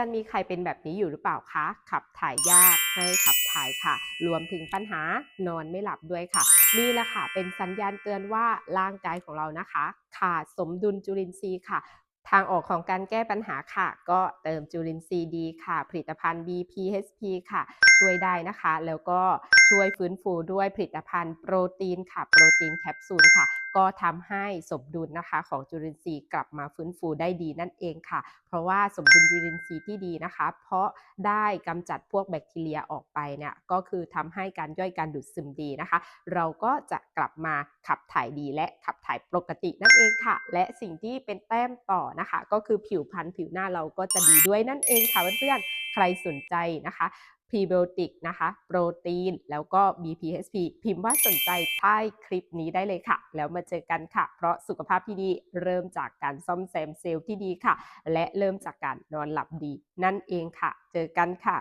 กันมีใครเป็นแบบนี้อยู่หรือเปล่าคะ ขับถ่ายยากไม่ขับถ่ายค่ะ รวมถึงปัญหานอนไม่หลับด้วยค่ะ นี่แหละค่ะ เป็นสัญญาณเตือนว่าร่างกายของเรานะคะ ขาดสมดุลจุลินทรีย์ค่ะ ทางออกของการแก้ปัญหาค่ะ ก็เติมจุลินทรีย์ดีค่ะ ผลิตภัณฑ์ BPHP ค่ะ ช่วยได้นะคะ แล้วก็ช่วยฟื้นฟูด้วยผลิตภัณฑ์โปรตีนค่ะ โปรตีนแคปซูลค่ะ ก็ทำให้สมดุลนะคะของจุลินทรีย์กลับมาฟื้นฟูได้ดีนั่นเองค่ะ เพราะว่าสมดุลจุลินทรีย์ที่ดีนะคะ เพราะได้กำจัดพวกแบคทีเรียออกไปเนี่ยก็คือทำให้การย่อยการดูดซึมดีนะคะ เราก็จะกลับมาขับถ่ายดีและขับถ่ายปกตินั่นเองค่ะ และสิ่งที่เป็นแต้มต่อนะคะ ก็คือผิวพรรณผิวหน้าเราก็จะดีด้วยนั่นเองค่ะเพื่อนๆ รสนใจนะคะพรีไบโอติกนะคะ โปรตีน แล้วก็ BPSP พิมพ์ว่าสนใจใต้คลิปนี้ได้เลยค่ะ แล้วมาเจอกันค่ะ เพราะสุขภาพที่ดีเริ่มจากการซ่อมแซมเซลล์ที่ดีค่ะ และเริ่มจากการนอนหลับดีนั่นเองค่ะ เจอกันค่ะ